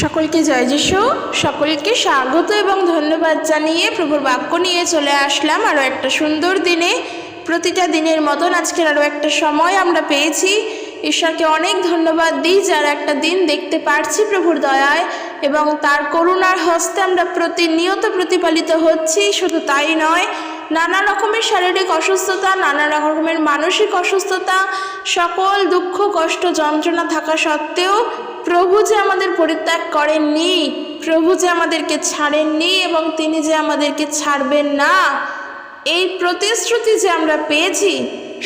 সকলকে জয় যিশু। সকলকে স্বাগত এবং ধন্যবাদ জানিয়ে প্রভুর বাক্য নিয়ে চলে আসলাম। আরও একটা সুন্দর দিনে, প্রতিটা দিনের মতন আজকের আরও একটা সময় আমরা পেয়েছি। ঈশ্বরকে অনেক ধন্যবাদ দিই, যার একটা দিন দেখতে পারছি প্রভুর দয়ায় এবং তার করুণার হস্তে আমরা প্রতিনিয়ত প্রতিপালিত হচ্ছি, শুধু তাই নয়, নানা রকমের শারীরিক অসুস্থতা, নানা রকমের মানসিক অসুস্থতা, সকল দুঃখ, কষ্ট, যন্ত্রণা থাকা সত্ত্বেও প্রভু যে আমাদের পরিত্যাগ করেননি, প্রভু যে আমাদেরকে ছাড়েননি এবং তিনি যে আমাদেরকে ছাড়বেন না, এই প্রতিশ্রুতি যে আমরা পেয়েছি,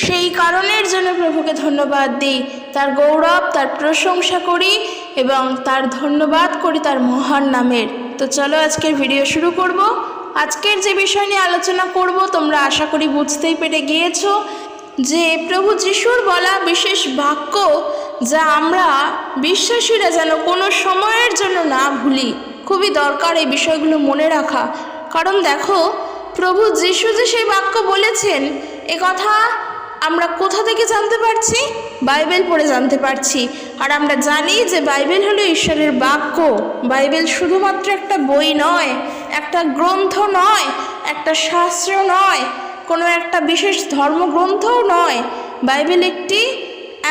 সেই কারণের জন্য প্রভুকে ধন্যবাদ দিই। তার গৌরব, তার প্রশংসা করি এবং তার ধন্যবাদ করি তার মহান নামের। তো চলো আজকের ভিডিও শুরু করব। আজকের যে বিষয় নিয়ে আলোচনা করব, তোমরা আশা করি বুঝতেই পেরে গিয়েছো যে প্রভু যিশুর বলা বিশেষ বাক্য যা আমরা বিশ্বাসীরা যেন কোনো সময়ের জন্য না ভুলি। খুবই দরকার এই বিষয়গুলো মনে রাখা। কারণ দেখো, প্রভু যিশু যে সেই বাক্য বলেছেন, এ কথা আমরা কোথা থেকে জানতে পারছি? বাইবেল পড়ে জানতে পারছি। আর আমরা জানি যে বাইবেল হলো ঈশ্বরের বাক্য। বাইবেল শুধুমাত্র একটা বই নয়, একটা গ্রন্থ নয়, একটা শাস্ত্র নয়, কোনো একটা বিশেষ ধর্মগ্রন্থও নয়। বাইবেল একটি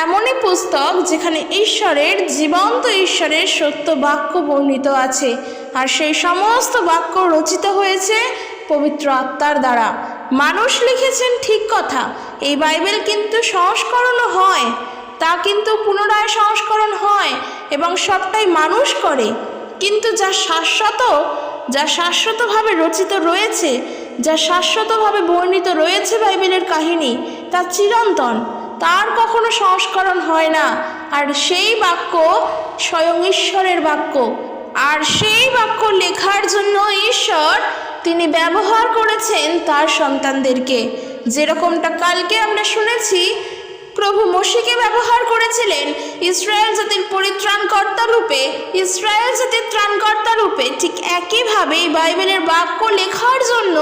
এমনই পুস্তক যেখানে ঈশ্বরের, জীবন্ত ঈশ্বরের সত্য বাক্য বর্ণিত আছে। আর সেই সমস্ত বাক্য রচিত হয়েছে পবিত্র আত্মার দ্বারা। মানুষ লিখেছেন ঠিক কথা, এই বাইবেল কিন্তু সংস্করণও হয়, তা কিন্তু পুনরায় সংস্করণ হয় এবং সবটাই মানুষ করে। কিন্তু যা শাশ্বত, যা শাশ্বতভাবে রচিত রয়েছে, যা শাশ্বতভাবে বর্ণিত রয়েছে বাইবেলের কাহিনী, তা চিরন্তন। তার কখনো সংস্করণ হয় না। আর সেই বাক্য স্বয়ং ঈশ্বরের বাক্য। আর সেই বাক্য লেখার জন্য ঈশ্বর তিনি ব্যবহার করেছেন তার সন্তানদেরকে। যেরকমটা কালকে আমরা শুনেছি, প্রভু মসিকে ব্যবহার করেছিলেন ইসরায়েল জাতির পরিত্রাণকর্তা রূপে। ইসরায়েল জাতির ত্রাণকর্তা রূপে ঠিক একইভাবে বাইবেলের বাক্য লেখার জন্য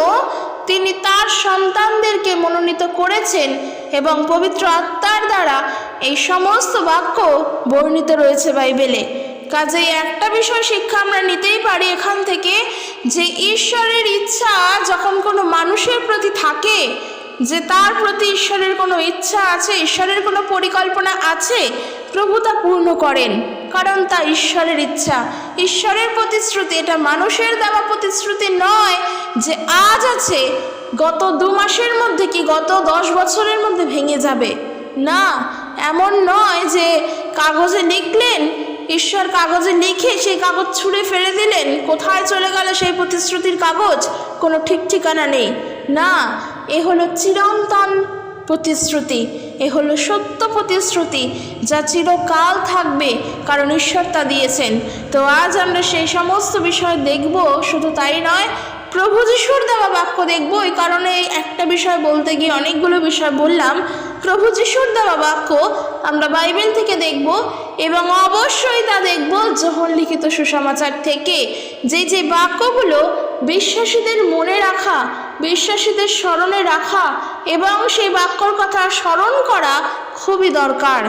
তিনি তার সন্তানদেরকে মনোনীত করেছেন এবং পবিত্র আত্মার দ্বারা এই সমস্ত বাক্য বর্ণিত রয়েছে বাইবেলে। কাজেই একটা বিষয় শিক্ষা আমরা নিতেই পারি এখান থেকে যে ঈশ্বরের ইচ্ছা যখন কোনো মানুষের প্রতি থাকে, যে তার প্রতি ঈশ্বরের কোনো ইচ্ছা আছে, ঈশ্বরের কোনো পরিকল্পনা আছে, প্রভু তা পূর্ণ করেন। কারণ তা ঈশ্বরের ইচ্ছা। ঈশ্বরের প্রতিশ্রুতি এটা মানুষের দেওয়া প্রতিশ্রুতি নয় যে আজ আছে, গত দু মাসের মধ্যে কি গত দশ বছরের মধ্যে ভেঙে যাবে? না, এমন নয় যে কাগজে লিখলেন, ঈশ্বর কাগজে লিখে সেই কাগজ ছুঁড়ে ফেলে দিলেন, কোথায় চলে গেল সেই প্রতিশ্রুতির কাগজ? কোনো ঠিক ঠিকানা নেই। না, এ হলো চিরন্তন প্রতিশ্রুতি। এ হলো সত্য প্রতিশ্রুতি যা চিরকাল থাকবে, কারণ ঈশ্বর তা দিয়েছেন। তো আজ আমরা সেই সমস্ত বিষয় দেখব, শুধু তাই নয়, প্রভু যিশুর দেওয়া বাক্য দেখব। এই কারণে একটা বিষয় বলতে গিয়ে অনেকগুলো বিষয় বললাম। প্রভু যিশুর দেওয়া বাক্য আমরা বাইবেল থেকে দেখব এবং অবশ্যই তা দেখব যখন লিখিত সুসমাচার থেকে। যে যে বাক্যগুলো বিশ্বাসীদের মনে রাখা বিশ্বাসীদের স্মরণে রাখা এবং সেই বাক্যর কথা স্মরণ করা খুবই দরকার।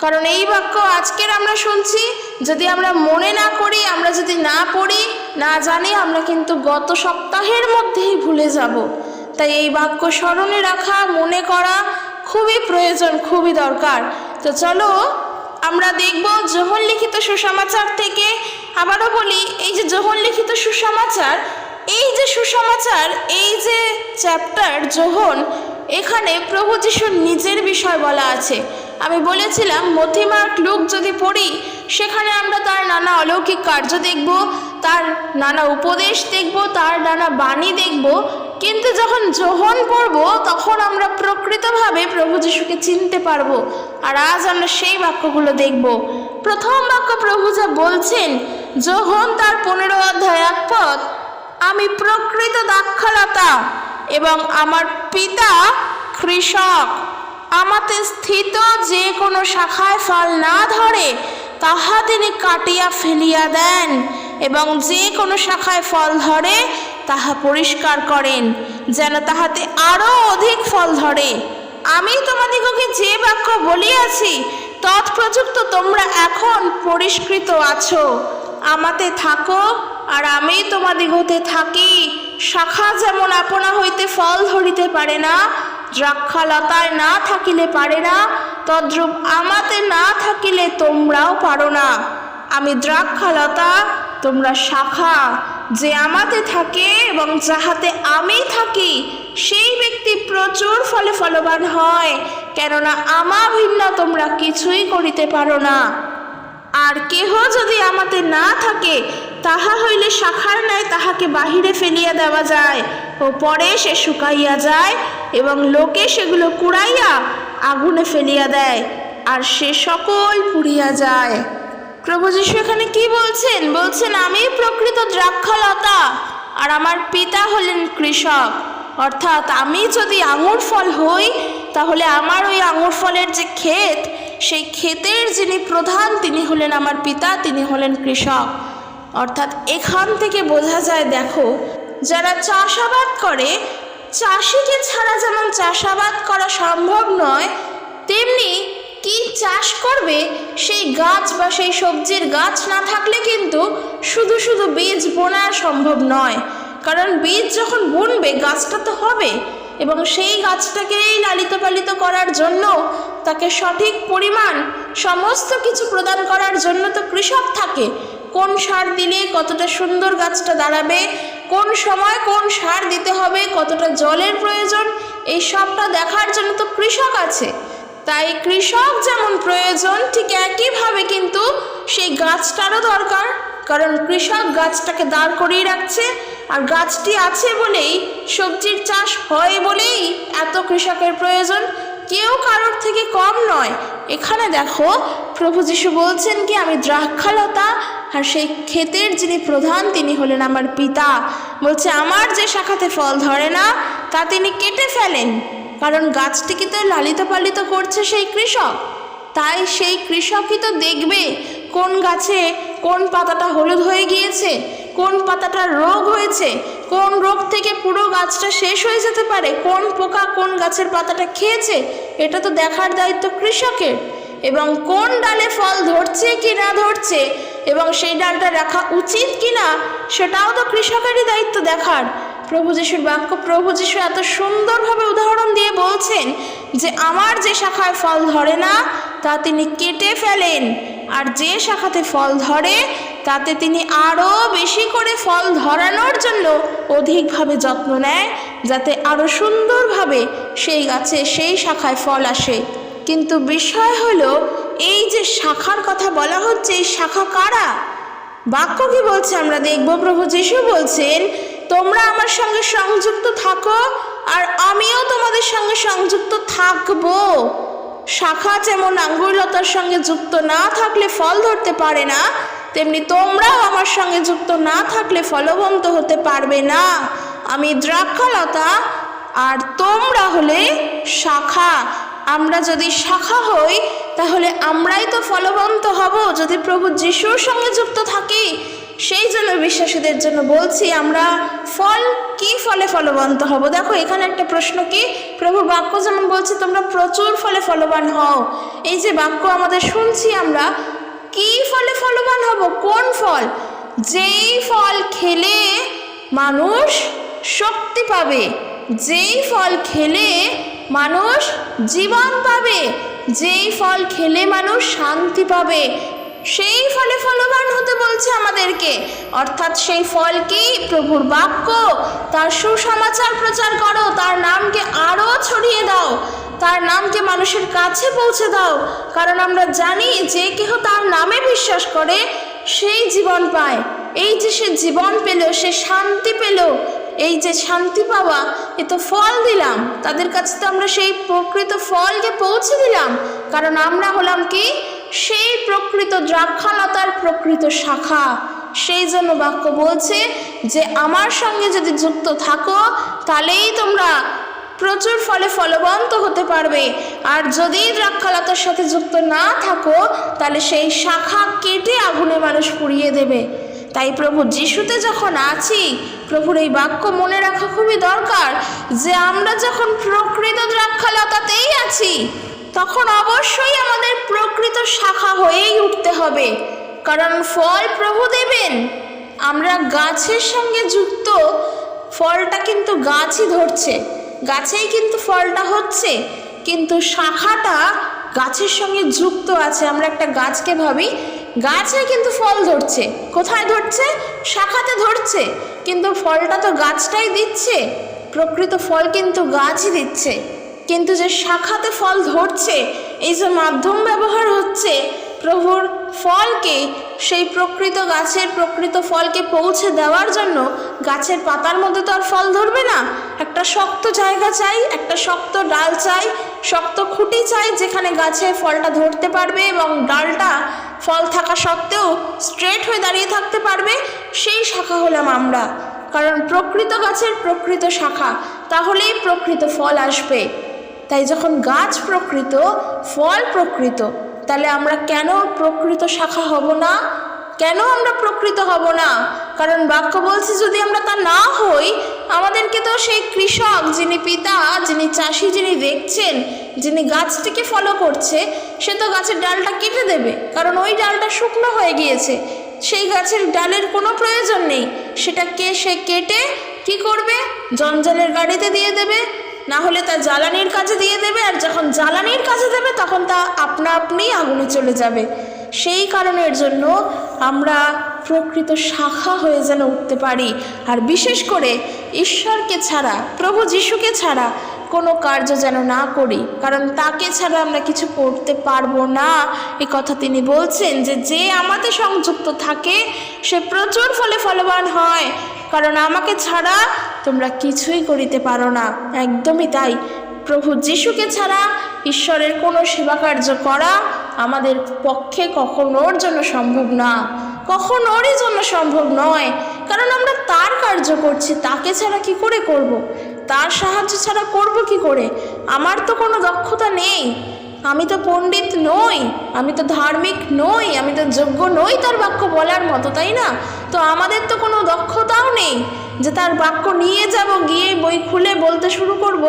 কারণ এই বাক্য আজকের আমরা শুনছি, যদি আমরা মনে না করি, আমরা যদি না পড়ি, না জানি, আমরা কিন্তু গত সপ্তাহের মধ্যেই ভুলে যাব। তাই এই বাক্য স্মরণে রাখা, মনে করা খুবই প্রয়োজন, খুবই দরকার। তো চলো, আমরা দেখব যোহন লিখিত সুসমাচার থেকে। আবারও বলি, এই যে যোহন লিখিত সুসমাচার এই যে সুসমাচার, এই যে চ্যাপ্টার যোহন এখানে প্রভু যিশুর নিজের বিষয় বলা আছে, আমি বলেছিলাম মথিমার্ক লুক যদি পড়ি, সেখানে আমরা তার নানা অলৌকিক কার্য দেখব, তার নানা উপদেশ দেখব, তার নানা বাণী দেখব, কিন্তু যখন যোহন পড়ব, তখন আমরা প্রকৃতভাবে প্রভু যিশুকে চিনতে পারব, আর আজ আমরা সেই বাক্যগুলো দেখব। প্রথম বাক্য প্রভু যা বলছেন যোহন তার পনেরো অধ্যায় এক পথ আমি প্রকৃত দাক্ষালতা এবং আমার পিতা কৃষক। আমাতে স্থিত যে কোনো শাখায় ফল না ধরে, তাহা তিনি কাটিয়া ফেলিয়া দেন এবং যে কোনো শাখায় ফল ধরে, তাহা পরিষ্কার করেন, যেন তাহাতে আরও অধিক ফল ধরে। আমি তোমাদিগকে যে বাক্য বলিয়াছি, তৎপ্রযুক্ত তোমরা এখন পরিষ্কৃত আছো। আমাতে থাকো। আর আমি তোমাদিগতে থাকি। শাখা যেমন আপনা হইতে ফল ধরিতে পারে না, দ্রাক্ষালতায় না থাকিলে পারে না, তদ্রূপ আমাতে না থাকিলে তোমরাও পারো না। আমি দ্রাক্ষালতা, তোমরা শাখা, যে আমাতে থাকে এবং যাহাতে আমি থাকি, সেই ব্যক্তি প্রচুর ফলে ফলবান হয়, কেননা আমা ভিন্ন তোমরা কিছুই করিতে পারো না। আর কেহ যদি আমাতে না থাকে তাহা হইলে শাখার ন্যায় তাহাকে বাহিরে ফেলিয়া দেওয়া যায় ও পরে সে শুকাইয়া যায় এবং লোকে সেগুলো কুড়াইয়া আগুনে ফেলিয়া দেয়, আর সে সকল পুড়িয়া যায়। প্রভু যীশু এখানে কি বলছেন? বলছেন, আমি প্রকৃত দ্রাক্ষলতা, আর আমার পিতা হলেন কৃষক। অর্থাৎ আমি যদি আঙুর ফল হই, তাহলে আমার ওই আঙুর ফলের যে ক্ষেত, সেই ক্ষেতের যিনি প্রধান, তিনি হলেন আমার পিতা, তিনি হলেন কৃষক। অর্থাৎ এখান থেকে বোঝা যায়, দেখো, যারা চাষাবাদ করে, চাষিকে ছাড়া যেমন চাষাবাদ করা সম্ভব নয়, তেমনি কি চাষ করবে, সেই গাছ বা সেই সবজির গাছ না থাকলে কিন্তু শুধু শুধু বীজ বোনা সম্ভব নয়। কারণ বীজ যখন বুনবে, গাছটা তো হবে, এবং সেই গাছটাকেই লালিত পালিত করার জন্য তাকে সঠিক পরিমাণ, সমস্ত কিছু প্রদান করার জন্য তো কৃষক থাকে। কোন সার দিলে কতটা সুন্দর গাছটা দাঁড়াবে, কোন সময় কোন সার দিতে হবে, কতটা জলের প্রয়োজন, এই সবটা দেখার জন্য তো কৃষক আছে। তাই কৃষক যেমন প্রয়োজন, ঠিক একইভাবে কিন্তু সেই গাছটারও দরকার, কারণ কৃষক গাছটাকে দাঁড় করিয়ে রাখছে, আর গাছটি আছে বলেই, সবজির চাষ হয় বলেই এত কৃষকের প্রয়োজন। কেউ কারোর থেকে কম নয়। এখানে দেখো, প্রভু যিশু বলছেন কি, আমি দ্রাক্ষালতা আর সেই ক্ষেতের যিনি প্রধান, তিনি হলেন আমার পিতা। বলছে, আমার যে শাখাতে ফল ধরে না, তা তিনি কেটে ফেলেন, কারণ গাছটিকে তো লালিত পালিত করছে সেই কৃষক? তাই সেই কৃষকই তো দেখবে কোন গাছে কোন পাতাটা হলুদ হয়ে গিয়েছে কোন পাতাটা রোগ হয়েছে, কোন রোগ থেকে পুরো গাছটা শেষ হয়ে যেতে পারে, কোন পোকা কোন গাছের পাতাটা খেয়েছে, এটা তো দেখার দায়িত্ব কৃষকের। এবং কোন ডালে ফল ধরছে কি না ধরছে, এবং সেই ডালটা রাখা উচিত কি না সেটাও তো কৃষকেরই দায়িত্ব দেখার। প্রভু যিশুর বাক্য, প্রভু যিশু এত সুন্দরভাবে উদাহরণ দিয়ে বলছেন যে, আমার যে শাখায় ফল ধরে না, তা তিনি কেটে ফেলেন। আর যে শাখাতে ফল ধরে তাতে তিনি আরও বেশি করে ফল ধরানোর জন্য অধিকভাবে যত্ন নেয়, যাতে আরও সুন্দরভাবে সেই গাছে সেই শাখায় ফল আসে। কিন্তু বিষয় হলো, এই যে শাখার কথা বলা হচ্ছে, এই শাখা কারা? বাক্য কি বলছে আমরা দেখব। প্রভু যিশু বলছেন, তোমরা আমার সঙ্গে সংযুক্ত থাকো আর আমিও তোমাদের সঙ্গে সংযুক্ত থাকব। শাখা যেমন আঙ্গুরলতার সঙ্গে যুক্ত না থাকলে ফল ধরতে পারে না তেমনি তোমরাও আমার সঙ্গে যুক্ত না থাকলে ফলবন্ত হতে পারবে না। আমি দ্রাক্ষালতা আর তোমরা হলে শাখা। আমরা যদি শাখা হই, তাহলে আমরাই তো ফলবন্ত হব। যদি প্রভু যিশুর সঙ্গে যুক্ত থাকি, সেই জন্য বিশ্বাসীদের জন্য বলছি, আমরা ফল কি ফলে ফলবন্ত হব? দেখো, এখানে একটা প্রশ্ন কি? প্রভুর বাক্য যেমন বলছে, তোমরা প্রচুর ফলে ফলবান হও। এই যে বাক্য আমাদের শুনছি আমরা কি ফলে ফলবান হব? কোন ফল? যেই ফল খেলে মানুষ শক্তি পাবে। যেই ফল খেলে মানুষ জীবন পাবে। যেই ফল খেলে মানুষ শান্তি পাবে। সেই ফলে ফলবান হতে বলছে আমাদেরকে। অর্থাৎ সেই ফল কি? প্রভুর বাক্য। তার সুসমাচার প্রচার করো। তার নামকে আরও ছড়িয়ে দাও। তার নামকে মানুষের কাছে পৌঁছে দাও। কারণ আমরা জানি যে কেহ তার নামে বিশ্বাস করে, সেই জীবন পায়। এই যে সে জীবন পেল, সে শান্তি পেল, এই যে শান্তি পাওয়া, এ তো ফল দিলাম। তাদের কাছে তো আমরা সেই প্রকৃত ফলকে পৌঁছে দিলাম। কারণ আমরা হলাম কি? সেই প্রকৃত দ্রাক্ষালতার প্রকৃত শাখা। সেই জন্য বাক্য বলছে যে, আমার সঙ্গে যদি যুক্ত থাকো, তাহলেই তোমরা প্রচুর ফলে ফলবন্ত হতে পারবে। আর যদি দ্রাক্ষালতার সাথে যুক্ত না থাকো, তাহলে সেই শাখা কেটে আগুনে মানুষ পুড়িয়ে দেবে। তাই প্রভু যিশুতে যখন আছি, প্রভুর এই বাক্য মনে রাখা খুবই দরকার যে, আমরা যখন প্রকৃত দ্রাক্ষালতাতেই আছি তখন অবশ্যই আমাদের প্রকৃত শাখা হয়েই উঠতে হবে। কারণ ফল প্রভু দেবেন। আমরা গাছের সঙ্গে যুক্ত, ফলটা কিন্তু গাছই ধরছে। গাছেই কিন্তু ফলটা হচ্ছে। কিন্তু শাখাটা গাছের সঙ্গে যুক্ত আছে। আমরা একটা গাছকে ভাবি, গাছে কিন্তু ফল ধরছে। কোথায় ধরছে? শাখাতে ধরছে। কিন্তু ফলটা তো গাছটাই দিচ্ছে। প্রকৃত ফল কিন্তু গাছই দিচ্ছে। কিন্তু যে শাখাতে ফল ধরছে, এই যে মাধ্যম ব্যবহার হচ্ছে, প্রভুর ফলকে, সেই প্রকৃত গাছের প্রকৃত ফলকে পৌঁছে দেওয়ার জন্য গাছের পাতার মধ্যে তো আর ফল ধরবে না। একটা শক্ত জায়গা চাই, একটা শক্ত ডাল চাই, শক্ত খুঁটি চাই, যেখানে গাছে ফলটা ধরতে পারবে এবং ডালটা ফল থাকা সত্ত্বেও স্ট্রেট হয়ে দাঁড়িয়ে থাকতে পারবে, সেই শাখা হলাম আমরা। কারণ প্রকৃত গাছের প্রকৃত শাখা, তাহলেই প্রকৃত ফল আসবে। তাই যখন গাছ প্রকৃত, ফল প্রকৃত, তাহলে আমরা কেন প্রকৃত শাখা হব না? কেন আমরা প্রকৃত হব না? কারণ বাক্য বলছে, যদি আমরা তা না হই, আমাদেরকে তো সেই কৃষক যিনি পিতা, যিনি চাষি, যিনি দেখছেন, যিনি গাছটিকে ফলো করছে, সে তো গাছের ডালটা কেটে দেবে। কারণ ওই ডালটা শুকনো হয়ে গিয়েছে। সেই গাছের ডালের কোনো প্রয়োজন নেই। সেটাকে সে কেটে কি করবে? জঞ্জালের গাড়িতে দিয়ে দেবে। না হলে তা জ্বালানির কাজে দিয়ে দেবে, আর যখন জ্বালানির কাজে দেবে, তখন তা আপনা আপনিই আগুনে চলে যাবে। সেই কারণের জন্য আমরা প্রকৃত শাখা হয়ে যেন উঠতে পারি। আর বিশেষ করে ঈশ্বরকে ছাড়া, প্রভু যিশুকে ছাড়া কোনো কার্য যেন না করি। কারণ তাকে ছাড়া আমরা কিছু করতে পারব না। এ কথা তিনি বলছেন যে যে আমাতে সংযুক্ত থাকে, সে প্রচুর ফলে ফলবান হয়। কারণ আমাকে ছাড়া তোমরা কিছুই করিতে পারো না। একদমই তাই। প্রভু যিশুকে ছাড়া ঈশ্বরের কোনো সেবা কার্য করা আমাদের পক্ষে কখনোর জন্য সম্ভব না। কখনোরই জন্য সম্ভব নয়। কারণ আমরা তার কার্য করছি, তাকে ছাড়া কি করে করব। তার সাহায্য ছাড়া করব কি করে? আমার তো কোনো দক্ষতা নেই। আমি তো পণ্ডিত নই, আমি তো ধার্মিক নই, আমি তো যোগ্য নই তার বাক্য বলার মতো, তাই না? তো আমাদের তো কোনো দক্ষতাও নেই। যে তার বাক্য নিয়ে যাব, গিয়ে বই খুলে বলতে শুরু করব,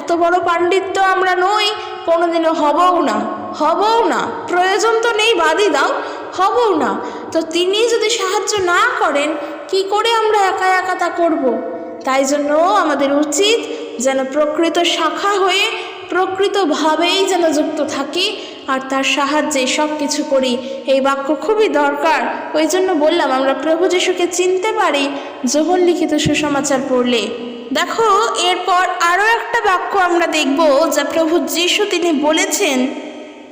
এত বড় পাণ্ডিত্য আমরা নই, কোনোদিনও হবও না হবও না, প্রয়োজন তো নেই বাদই দাও, হবও না। তো তিনি যদি সাহায্য না করেন, কি করে আমরা একা একা তা করব? তাই জন্য আমাদের উচিত যেন প্রকৃত শাখা হয়ে প্রকৃতভাবেই যেন যুক্ত থাকি আর তার সাহায্যে সব কিছু করি। এই বাক্য খুবই দরকার। ওই জন্য বললাম, আমরা প্রভু যিশুকে চিনতে পারি। যোহন লিখিত সুসমাচার পড়লে। দেখো, এরপর আরও একটা বাক্য আমরা দেখব, যা প্রভু যিশু তিনি বলেছেন।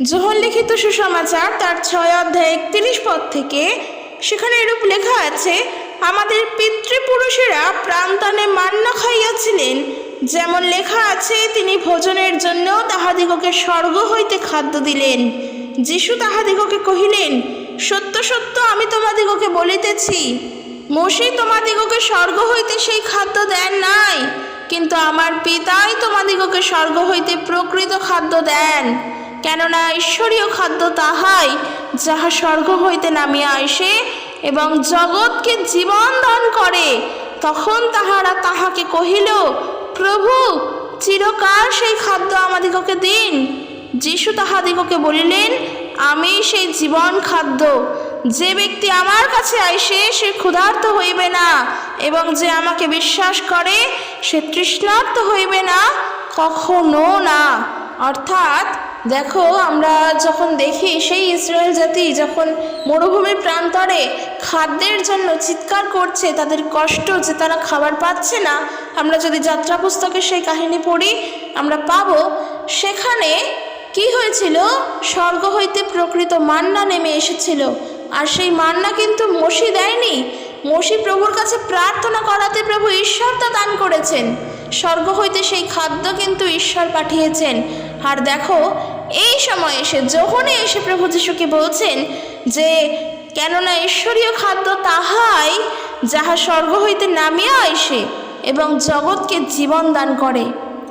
যোহন লিখিত সুসমাচার, তার ছয় অধ্যায় একত্রিশ পদ থেকে। সেখানে এরূপ লেখা আছে, আমাদের পিতৃপুরুষেরা প্রাণটানে মান্না খাইয়াছিলেন যেমন লেখা আছে, তিনি ভোজনের জন্য তাহাদিগকে স্বর্গ হইতে খাদ্য দিলেন। যিশু তাহাদিগকে কহিলেন, সত্য সত্য, আমি তোমাদিগকে বলিতেছি। মসি তোমাদিগকে স্বর্গ হইতে সেই খাদ্য দেন নাই, কিন্তু আমার পিতাই তোমাদিগকে স্বর্গ হইতে প্রকৃত খাদ্য দেন। কেননা ঈশ্বরীয় খাদ্য তাহাই, যাহা স্বর্গ হইতে নামিয়া আসে এবং জগৎকে জীবন দান করে, তখন তাহারা তাহাকে কহিল প্রভু, চিরকাল সেই খাদ্য আমাদিগকে দিন। যিশু তাহাদিগকে বলিলেন আমি সেই জীবন খাদ্য। যে ব্যক্তি আমার কাছে আইসে, সে ক্ষুধার্ত হইবে না। এবং যে আমাকে বিশ্বাস করে, সে তৃষ্ণার্ত হইবে না, কখনো না। অর্থাৎ দেখো, আমরা যখন দেখি সেই ইসরায়েল জাতি যখন মরুভূমির প্রান্তরে খাদ্যের জন্য চিৎকার করছে, তাদের কষ্ট যে তারা খাবার পাচ্ছে না, আমরা যদি যাত্রা পুস্তকে সেই কাহিনী পড়ি, আমরা পাবো, সেখানে কি হয়েছিল? স্বর্গ হইতে প্রকৃত মান্না নেমে এসেছিল। আর সেই মান্না কিন্তু মসি দেয়নি। মসি প্রভুর কাছে প্রার্থনা করাতে প্রভু ঈশ্বর তা দান করেছেন। স্বর্গ হইতে সেই খাদ্য কিন্তু ঈশ্বর পাঠিয়েছেন। আর দেখো, এই সময় এসে যখনই এসে প্রভু যিশুকে বলছেন যে, কেননা ঈশ্বরীয় খাদ্য তাহাই যাহা স্বর্গ হইতে নামিয়া আসে এবং জগৎকে জীবন দান করে।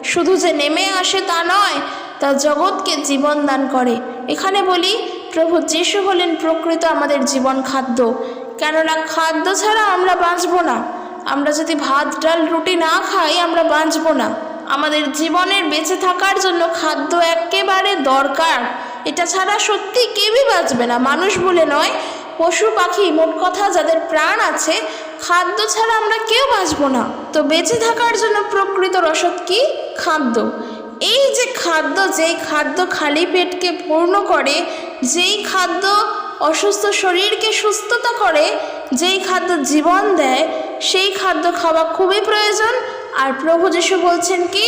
শুধু যে নেমে আসে তা নয়, তা জগৎকে জীবন দান করে। এখানে বলি, প্রভু যিশু হলেন প্রকৃত আমাদের জীবন খাদ্য। কেননা খাদ্য ছাড়া আমরা বাঁচবো না। আমরা যদি ভাত, ডাল, রুটি না খাই, আমরা বাঁচবো না। আমাদের জীবনের বেঁচে থাকার জন্য খাদ্য একেবারে দরকার। এটা ছাড়া সত্যি কেউই বাঁচবে না। মানুষ বলে নয়, পশু পাখি মোট কথা যাদের প্রাণ আছে, খাদ্য ছাড়া আমরা কেউ বাঁচবো না। তো বেঁচে থাকার জন্য প্রকৃত রসদ কি? খাদ্য। এই যে খাদ্য, যেই খাদ্য খালি পেটকে পূর্ণ করে, যেই খাদ্য অসুস্থ শরীরকে সুস্থতা করে, যেই খাদ্য জীবন দেয়, সেই খাদ্য খাওয়া খুবই প্রয়োজন। আর প্রভু যিশু বলছেন কি?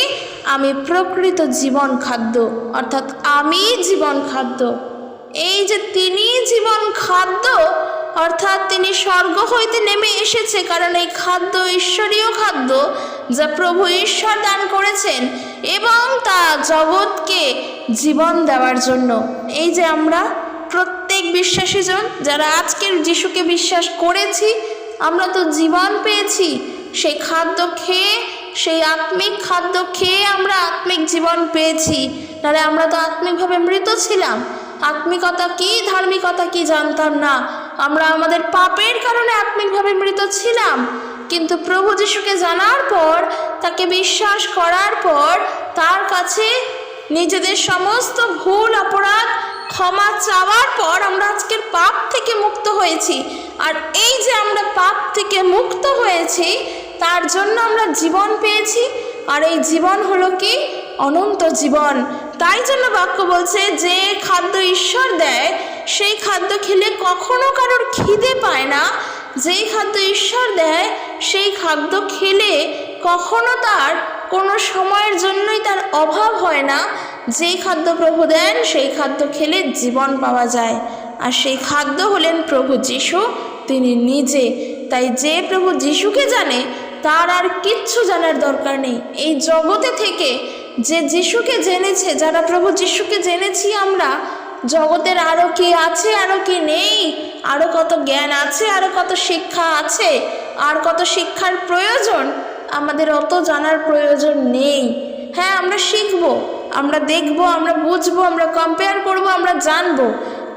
আমি প্রকৃত জীবন খাদ্য, অর্থাৎ আমি জীবন খাদ্য। এই যে তিনি জীবন খাদ্য, অর্থাৎ তিনি স্বর্গ হইতে নেমে এসেছে, কারণ এই খাদ্য ঈশ্বরীয় খাদ্য যা প্রভু ঈশ্বর দান করেছেন এবং তা জগৎকে জীবন দেওয়ার জন্য। এই যে আমরা প্রত্যেক বিশ্বাসীজন যারা আজকের যিশুকে বিশ্বাস করেছি, আমরা তো জীবন পেয়েছি, সেই খাদ্য খেয়ে সেই আত্মিক খাদ্য খেয়ে আমরা আত্মিক জীবন পেয়েছি। তাহলে আমরা তো আত্মিকভাবে মৃত ছিলাম। আত্মিকতা কি, ধার্মিকতা কি জানতাম না। আমরা আমাদের পাপের কারণে আত্মিকভাবে মৃত ছিলাম। কিন্তু প্রভু যিশুকে জানার পর, তাকে বিশ্বাস করার পর, তার কাছে নিজেদের সমস্ত ভুল, অপরাধ ক্ষমা চাওয়ার পর আমরা আজকের পাপ থেকে মুক্ত হয়েছি। আর এই যে আমরা পাপ থেকে মুক্ত হয়েছি তার জন্য আমরা জীবন পেয়েছি, আর এই জীবন হলো কি? অনন্ত জীবন। তাই জন্য বাক্য বলছে, যে খাদ্য ঈশ্বর দেয়, সেই খাদ্য খেলে কখনো কারোর খিদে পায় না। যেই খাদ্য ঈশ্বর দেয়, সেই খাদ্য খেলে কখনো তার কোনো সময়ের জন্যই তার অভাব হয় না। যেই খাদ্য প্রভু দেন, সেই খাদ্য খেলে জীবন পাওয়া যায়। আর সেই খাদ্য হলেন প্রভু যিশু, তিনি নিজে। তাই যে প্রভু যিশুকে জানে তার আর কিচ্ছু জানার দরকার নেই। এই জগতে থেকে যে যিশুকে জেনেছে, যারা প্রভু যিশুকে জেনেছি আমরা, জগতের আরও কি আছে আরও কি নেই আরও কত জ্ঞান আছে আরও কত শিক্ষা আছে, আর কত শিক্ষার প্রয়োজন, আমাদের অত জানার প্রয়োজন নেই। হ্যাঁ আমরা শিখব, আমরা দেখব, আমরা বুঝব, আমরা কম্পেয়ার করব, আমরা জানব।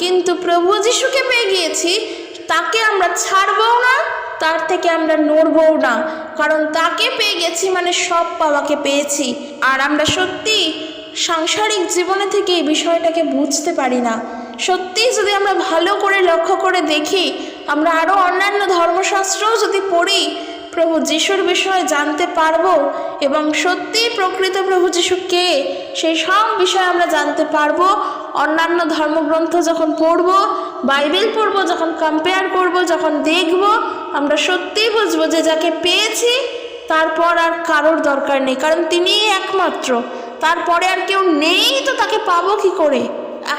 কিন্তু প্রভু যিশুকে পেয়ে গিয়েছি, তাকে আমরা ছাড়বও না তার থেকে আমরা নড়বও না। কারণ তাকে পেয়ে গেছি মানে সব পাওয়াকে পেয়েছি। আর আমরা সত্যি সাংসারিক জীবনে থেকে এই বিষয়টাকে বুঝতে পারি না। সত্যি যদি আমরা ভালো করে লক্ষ্য করে দেখি, আমরা আরও অন্যান্য ধর্মশাস্ত্রও যদি পড়ি, প্রভু যিশুর বিষয়ে জানতে পারব এবং সত্যি প্রকৃত প্রভু যিশু কে, সেই সব বিষয়ে আমরা জানতে পারব। অন্যান্য ধর্মগ্রন্থ যখন পড়ব, বাইবেল পড়ব, যখন কম্পেয়ার করব, যখন দেখব আমরা সত্যিই বুঝব যে যাকে পেয়েছি, তারপর আর কারোর দরকার নেই, কারণ তিনিই একমাত্র। তারপরে আর কেউ নেই তো তাকে পাবো কি করে?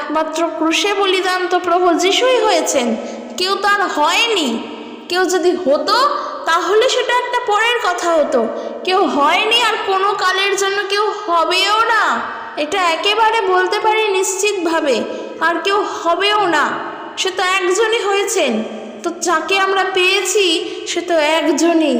একমাত্র ক্রুশে বলিদান তো প্রভু যিশুই হয়েছেন। কেউ তো আর হয়নি। কেউ যদি হতো, তাহলে সেটা একটা পরের কথা হতো। কেউ হয়নি আর কোনো কালের জন্য কেউ হবেও না। এটা একেবারে বলতে পারি নিশ্চিতভাবে, আর কেউ হবেও না। সে তো একজনই হয়েছেন। তো যাকে আমরা পেয়েছি, সে তো একজনই।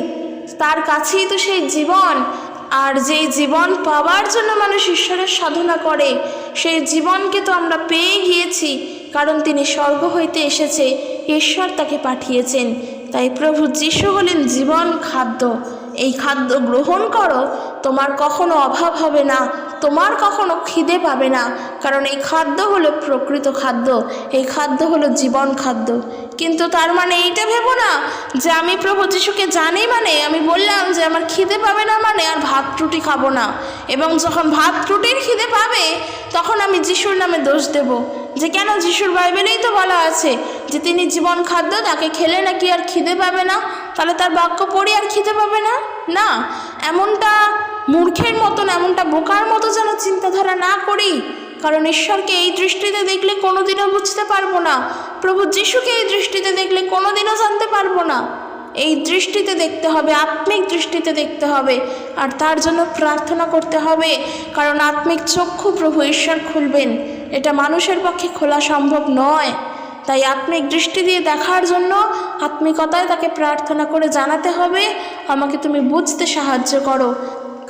তার কাছেই তো সেই জীবন। আর যেই জীবন পাওয়ার জন্য মানুষ ঈশ্বরের সাধনা করে, সেই জীবনকে তো আমরা পেয়ে গিয়েছি, কারণ তিনি স্বর্গ হইতে এসেছে, ঈশ্বর তাকে পাঠিয়েছেন। তাই প্রভু যিশু হলেন জীবন খাদ্য। এই খাদ্য গ্রহণ করো, তোমার কখনো অভাব হবে না। তোমার কখনো খিদে পাবে না, কারণ এই খাদ্য হলো প্রকৃত খাদ্য, এই খাদ্য হলো জীবন খাদ্য। কিন্তু তার মানে এইটা ভেবো না যে আমি প্রভু যিশুকে জানি মানে আমি বললাম যে আমার খিদে পাবে না মানে আর ভাত রুটি খাব না। এবং যখন ভাত রুটির খিদে পাবে, তখন আমি যিশুর নামে দোষ দেব। যে কেন যিশুর বাইবেলেই তো বলা আছে যে তিনি জীবন খাদ্য, তাকে খেলে নাকি আর খিদে পাবে না? তাহলে তার বাক্য পড়ি আর খিদে পাবে না? না, এমনটা মূর্খের মতন, এমনটা বোকার মতো যেন চিন্তাধারা না করি। কারণ ঈশ্বরকে এই দৃষ্টিতে দেখলে কোনোদিনও বুঝতে পারব না। প্রভু যিশুকে এই দৃষ্টিতে দেখলে কোনোদিনও জানতে পারব না। এই দৃষ্টিতে দেখতে হবে, আত্মিক দৃষ্টিতে দেখতে হবে। আর তার জন্য প্রার্থনা করতে হবে, কারণ আত্মিক চক্ষু প্রভু ঈশ্বর খুলবেন। এটা মানুষের পক্ষে খোলা সম্ভব নয়। তাই আত্মিক দৃষ্টি দিয়ে দেখার জন্য আত্মিকতায় তাকে প্রার্থনা করে জানাতে হবে। আমাকে তুমি বুঝতে সাহায্য করো।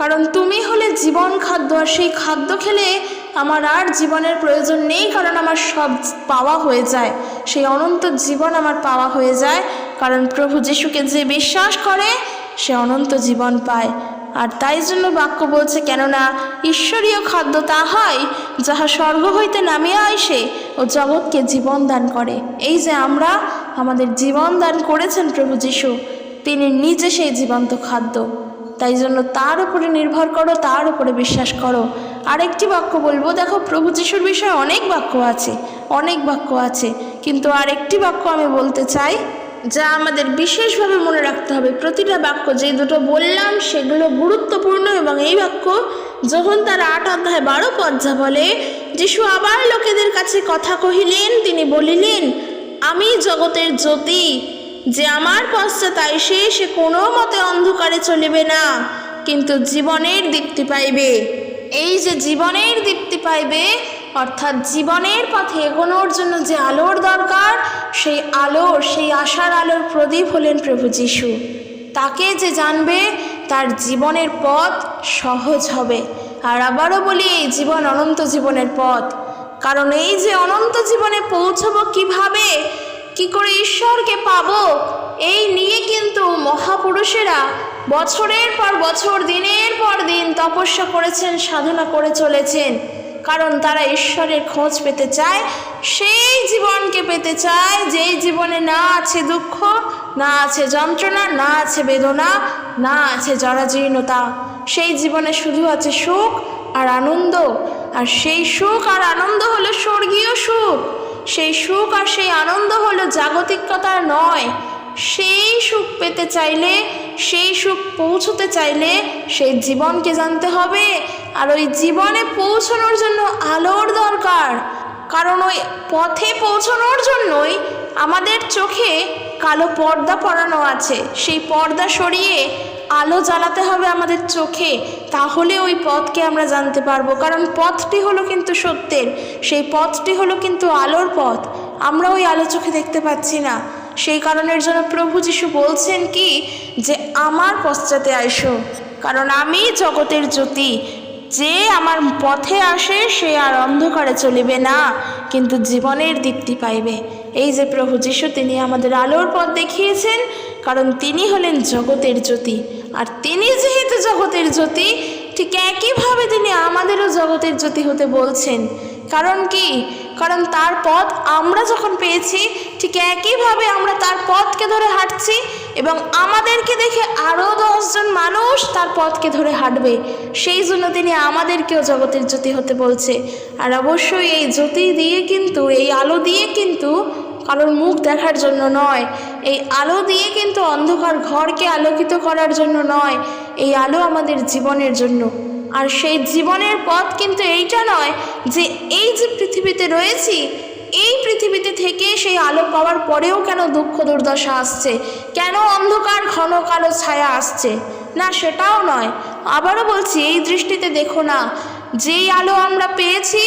কারণ তুমি হলে জীবন খাদ্য আর সেই খাদ্য খেলে আমার আর জীবনের প্রয়োজন নেই, কারণ আমার সব পাওয়া হয়ে যায়। সেই অনন্ত জীবন আমার পাওয়া হয়ে যায়, কারণ প্রভু যিশুকে যে বিশ্বাস করে, সে অনন্ত জীবন পায়। আর তাই জন্য বাক্য বলছে, কেননা ঈশ্বরীয় খাদ্য তাহাই যাহা স্বর্গ হইতে নামিয়া আইসে ও জগৎকে জীবন দান করে। এই যে আমরা আমাদের জীবন দান করেছেন প্রভু যিশু, তিনি নিজে সেই জীবন্ত খাদ্য। তাই জন্য তার উপরে নির্ভর করো, তার উপরে বিশ্বাস করো। আরেকটি বাক্য বলব, দেখো প্রভু যিশুর বিষয়ে অনেক বাক্য আছে, অনেক বাক্য আছে, কিন্তু আরেকটি বাক্য আমি বলতে চাই, যা আমাদের বিশেষভাবে মনে রাখতে হবে। প্রতিটা বাক্য যে দুটো বললাম, সেগুলো গুরুত্বপূর্ণ এবং এই বাক্য যখন তার আট অধ্যায় বারো পর্যা বলে, যিশু আবার লোকেদের কাছে কথা কহিলেন, তিনি বলিলেন, আমি জগতের জ্যোতি যে আমার পশ্চাৎ আইসে সে কোনো মতে অন্ধকারে চলিবে না, কিন্তু জীবনের দীপ্তি পাইবে। এই যে জীবনের দীপ্তি পাইবে, অর্থাৎ জীবনের পথে এগোনোর জন্য যে আলোর দরকার, সেই আলোর, সেই আশার আলোর প্রদীপ হলেন প্রভু যিশু। তাকে যে জানবে, তার জীবনের পথ সহজ হবে। আর আবারও বলি, এই জীবন অনন্ত জীবনের পথ। কারণ এই যে অনন্ত জীবনে পৌঁছবো কীভাবে কি করে ঈশ্বরকে পাব? এই নিয়ে কিন্তু মহাপুরুষেরা বছরের পর বছর, দিনের পর দিন তপস্যা করেছেন, সাধনা করে চলেছেন। কারণ তারা ঈশ্বরের খোঁজ পেতে চায়, সেই জীবনকে পেতে চায় যেই জীবনে না আছে দুঃখ, না আছে যন্ত্রণা, না আছে বেদনা, না আছে জরাজীর্ণতা। সেই জীবনে শুধু আছে সুখ আর আনন্দ। আর সেই সুখ আর আনন্দ হলো স্বর্গীয় সুখ। সেই সুখ আর সেই আনন্দ হলো জাগতিকতার নয়। সেই সুখ পেতে চাইলে, সেই সুখ পৌঁছতে চাইলে সেই জীবনকে জানতে হবে। আর ওই জীবনে পৌঁছানোর জন্য আলোর দরকার। কারণ ওই পথে পৌঁছানোর জন্যই আমাদের চোখে কালো পর্দা পরানো আছে। সেই পর্দা সরিয়ে আলো জ্বালাতে হবে আমাদের চোখে, তাহলে ওই পথকে আমরা জানতে পারব। কারণ পথটি হলো কিন্তু সত্যের, সেই পথটি হলো কিন্তু আলোর পথ। আমরা ওই আলো চোখে দেখতে পাচ্ছি না। সেই কারণের জন্য প্রভু যিশু বলছেন কি, যে আমার পশ্চাতে আইসো, কারণ আমি জগতের জ্যোতি। যে আমার পথে আসে, সে আর অন্ধকারে চলিবে না, কিন্তু জীবনের দীপ্তি পাইবে। এই যে প্রভু যিশু, তিনি আমাদের আলোর পথ দেখিয়েছেন, কারণ তিনি হলেন জগতের জ্যোতি। আর তিনি যেহেতু জগতের জ্যোতি, ঠিক একইভাবে তিনি আমাদেরও জগতের জ্যোতি হতে বলছেন। কারণ কি? কারণ তার পথ আমরা যখন পেয়েছি, ঠিক একইভাবে আমরা তার পথকে ধরে হাঁটছি এবং আমাদেরকে দেখে আরও দশজন মানুষ তার পথকে ধরে হাঁটবে। সেই জন্য তিনি আমাদেরকেও জগতের জ্যোতি হতে বলছে। আর অবশ্যই এই জ্যোতি দিয়ে কিন্তু, এই আলো দিয়ে কিন্তু কারোর মুখ দেখার জন্য নয়। এই আলো দিয়ে কিন্তু অন্ধকার ঘরকে আলোকিত করার জন্য নয়। এই আলো আমাদের জীবনের জন্য। আর সেই জীবনের পথ কিন্তু এইটা নয় যে এই যে পৃথিবীতে রয়েছি, এই পৃথিবীতে থেকে সেই আলো পাওয়ার পরেও কেন দুঃখ দুর্দশা আসছে? কেন অন্ধকার ঘন কালো ছায়া আসছে? না, সেটাও নয়। আবারও বলছি, এই দৃষ্টিতে দেখো না, যেই আলো আমরা পেয়েছি,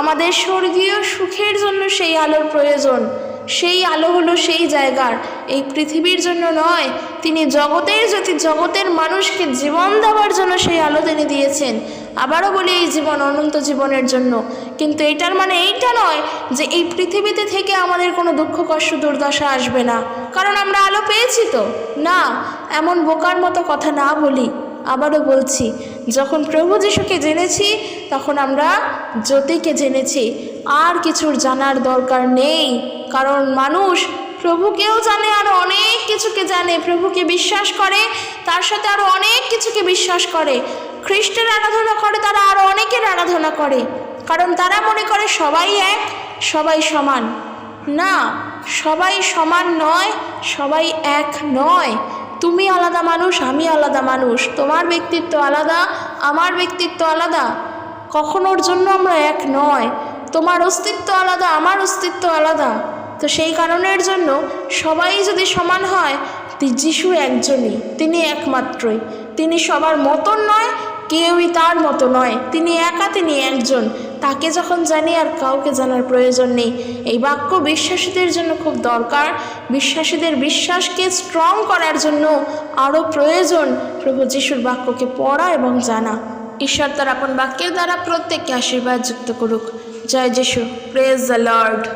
আমাদের স্বর্গীয় সুখের জন্য সেই আলোর প্রয়োজন। সেই আলো হলো সেই জায়গার। এই পৃথিবীর জন্য নয়, তিনি জগতের যদি জগতের মানুষকে জীবন দেওয়ার জন্য সেই আলো তিনি দিয়েছেন। আবারও বলি এই জীবন অনন্ত জীবনের জন্য। কিন্তু এটার মানে এইটা নয় যে এই পৃথিবীতে থেকে আমাদের কোনো দুঃখ, কষ্ট, দুর্দশা আসবে না। কারণ আমরা আলো পেয়েছি তো। না, এমন বোকার মতো কথা না বলি। আবারও বলছি যখন প্রভু যিশুকে জেনেছি, তখন আমরা জ্যোতিকে জেনেছি। আর কিছুর জানার দরকার নেই, কারণ মানুষ প্রভুকেও জানে আরও অনেক কিছুকে জানে। প্রভুকে বিশ্বাস করে, তার সাথে আরও অনেক কিছুকে বিশ্বাস করে। খ্রিস্টের আরাধনা করে, তারা আরও অনেকের আরাধনা করে। কারণ তারা মনে করে সবাই এক, সবাই সমান। না, সবাই সমান নয়, সবাই এক নয়। তুমি আলাদা মানুষ, আমি আলাদা মানুষ। তোমার ব্যক্তিত্ব আলাদা, আমার ব্যক্তিত্ব আলাদা। কখনোর জন্য আমরা এক নয়। তোমার অস্তিত্ব আলাদা, আমার অস্তিত্ব আলাদা। তো সেই কারণের জন্য সবাই যদি সমান হয় যিশু একজনই, তিনি একমাত্রই। তিনি সবার মতন নয়, কেউই তার মতো নয়। তিনি একা, তিনি একজন। তাকে যখন জানি আর কাউকে জানার প্রয়োজন নেই। এই বাক্য বিশ্বাসীদের জন্য খুব দরকার। বিশ্বাসীদের বিশ্বাসকে স্ট্রং করার জন্য আরও প্রয়োজন প্রভু যিশুর বাক্যকে পড়া এবং জানা। ঈশ্বর তার আপন বাক্যের দ্বারা প্রত্যেককে আশীর্বাদ যুক্ত করুক। জয় যিশু। Praise the Lord